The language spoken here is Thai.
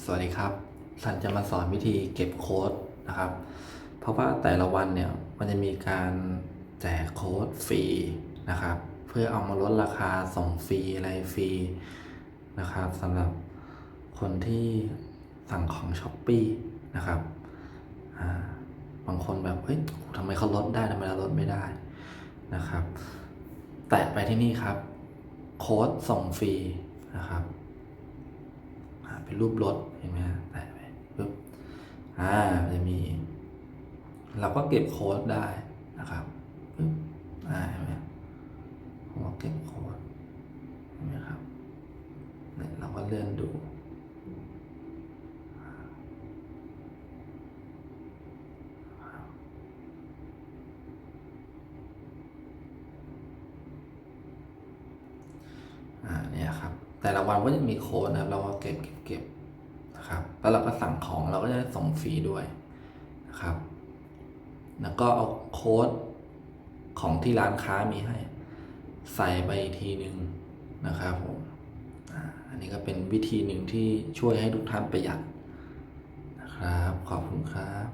สวัสดีครับ สันจะมาสอนวิธีเก็บโค้ดนะครับ เพราะว่าแต่ละวันเนี่ยมันจะมีการแจกโค้ดฟรีนะครับ เพื่อเอามาลดราคาส่งฟรีอะไรฟรีนะครับสำหรับคนที่สั่งของช้อปปีนะครับบางคนแบบเฮ้ยทำไมเขาลดได้ทำไมเราลดไม่ได้นะครับ แตะไปที่นี่ครับ โค้ดส่งฟรีนะครับ เป็นรูปรถเห็นไหมฮะแตะไปปึ๊บอ่าจะมี เราก็เก็บโค้ดได้นะครับปึ๊บอ่าเห็นไหมผมก็เก็บโค้ดเห็นไหมครับเนี่ยเราก็เลื่อนดูอ่าเนี่ยครับ แต่ละวันก็จะมีโค้ดนะครับ เราก็เก็บเก็บเก็บนะครับ แล้วเราก็สั่งของเราก็จะส่งฟรีด้วยนะครับ แล้วก็เอาโค้ดของที่ร้านค้ามีให้ ใส่ไปทีหนึ่งนะครับผมอันนี้ก็เป็นวิธีหนึ่งที่ช่วยให้ทุกท่านประหยัดนะครับ ขอบคุณครับ